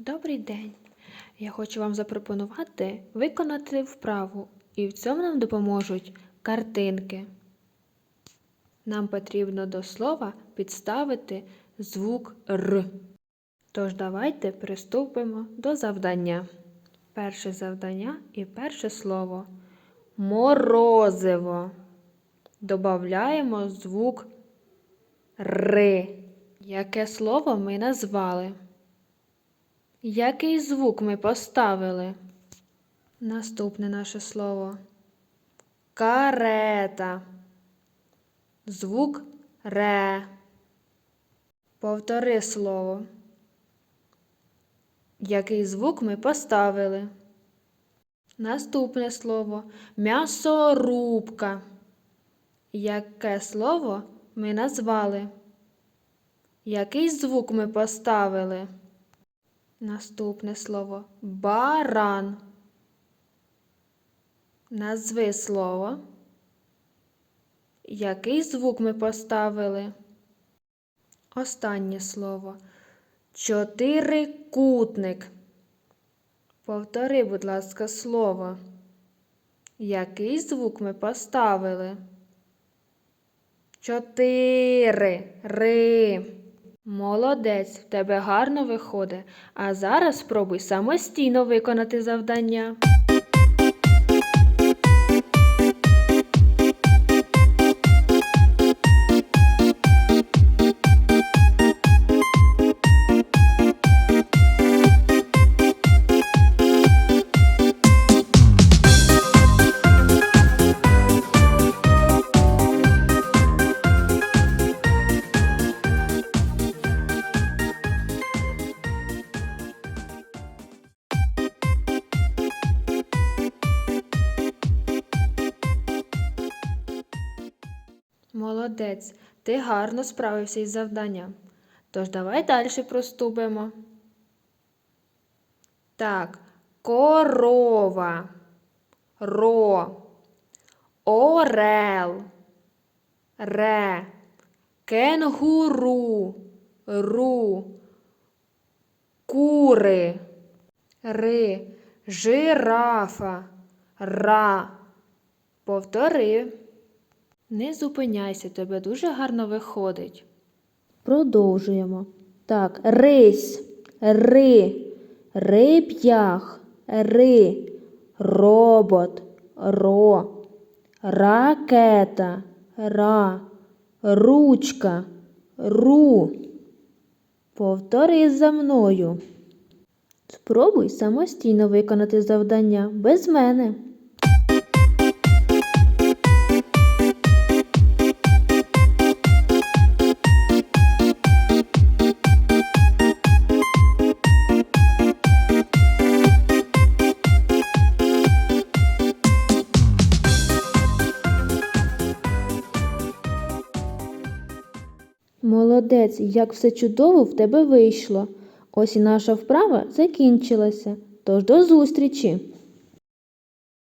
Добрий день! Я хочу вам запропонувати виконати вправу, і в цьому нам допоможуть картинки. Нам потрібно до слова підставити звук Р. Тож давайте приступимо до завдання. Перше завдання і перше слово морозиво. Добавляємо звук Р. Яке слово ми назвали? Який звук ми поставили? Наступне наше слово. Карета. Звук ре. Повтори слово. Який звук ми поставили? Наступне слово м'ясорубка. Яке слово ми назвали? Який звук ми поставили? Наступне слово баран. Назви слово. Який звук ми поставили? Останнє слово. Чотирикутник. Повтори, будь ласка, слово. Який звук ми поставили? Чотири. Ри. Молодець, в тебе гарно виходить. А зараз спробуй самостійно виконати завдання. Молодець, ти гарно справився із завданням. Тож давай далі проступимо. Так, корова, ро, орел, ре, кенгуру, ру, кури, ри, жирафа, ра. Повтори. Не зупиняйся, тебе дуже гарно виходить. Продовжуємо. Так, рись, ри, рип'ях, ри, робот, ро, ракета, ра, ручка, ру. Повтори за мною. Спробуй самостійно виконати завдання без мене. Молодець, як все чудово в тебе вийшло. Ось і наша вправа закінчилася. Тож до зустрічі!